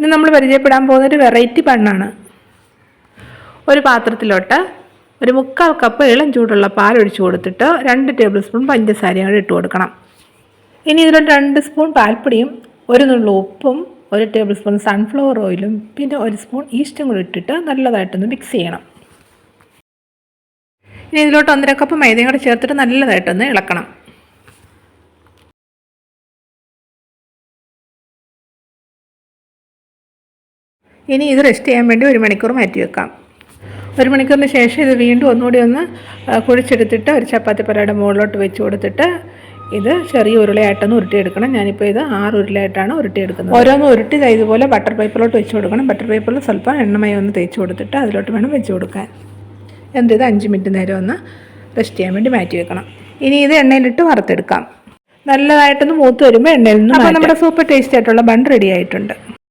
ഇന്ന് നമ്മൾ പരിചയപ്പെടാൻ പോകുന്ന ഒരു വെറൈറ്റി ബണ്ണാണ് ഒരു പാത്രത്തിലോട്ട് ഒരു മുക്കാൽ കപ്പ് ഇളം ചൂടുള്ള പാൽ ഒഴിച്ചു കൊടുത്തിട്ട് രണ്ട് ടേബിൾ സ്പൂൺ പഞ്ചസാരയും കൂടി ഇട്ട് കൊടുക്കണം. ഇനി ഇതിലോട്ട് രണ്ട് സ്പൂൺ പാൽപ്പൊടിയും ഒരു നുള്ളു ഉപ്പും ഒരു ടേബിൾ സ്പൂൺ സൺഫ്ലവർ ഓയിലും പിന്നെ ഒരു സ്പൂൺ ഈസ്റ്റും കൂടി ഇട്ടിട്ട് നല്ലതായിട്ടൊന്ന് മിക്സ് ചെയ്യണം. ഇനി ഇതിലോട്ട് ഒന്നര കപ്പ് മൈദയും കൂടെ ചേർത്തിട്ട് നല്ലതായിട്ടൊന്ന് ഇളക്കണം. ഇനി ഇത് റെസ്റ്റ് ചെയ്യാൻ വേണ്ടി ഒരു മണിക്കൂർ മാറ്റി വെക്കാം. ഒരു മണിക്കൂറിന് ശേഷം ഇത് വീണ്ടും ഒന്നുകൂടി ഒന്ന് കുഴിച്ചെടുത്തിട്ട് ഒരു ചപ്പാത്തി പരയുടെ മുകളിലോട്ട് വെച്ച് കൊടുത്തിട്ട് ഇത് ചെറിയ ഉരുളയായിട്ടൊന്ന് ഉരുട്ടിയെടുക്കണം. ഞാനിപ്പോൾ ഇത് ആറ് ഉരുളയായിട്ടാണ് ഉരുട്ടിയെടുക്കുന്നത്. ഓരോന്ന് ഉരുട്ടി ഇതുപോലെ ബട്ടർ പേപ്പറിലോട്ട് വെച്ച് കൊടുക്കണം. ബട്ടർ പേപ്പറിൽ സ്വല്പം എണ്ണമയം ഒന്ന് തേച്ച് കൊടുത്തിട്ട് അതിലോട്ട് വേണം വെച്ച് കൊടുക്കാൻ. എന്നിട്ട് ഇത് അഞ്ച് മിനിറ്റ് നേരം ഒന്ന് റെസ്റ്റ് ചെയ്യാൻ വേണ്ടി മാറ്റി വെക്കണം. ഇനി ഇത് എണ്ണയിലിട്ട് വറുത്തെടുക്കാം. നല്ലതായിട്ടൊന്ന് മൂത്ത് വരുമ്പോൾ എണ്ണയിൽ നിന്ന് അപ്പോൾ നമ്മുടെ സൂപ്പർ ടേസ്റ്റ് ആയിട്ടുള്ള ബൺ റെഡി ആയിട്ടുണ്ട്.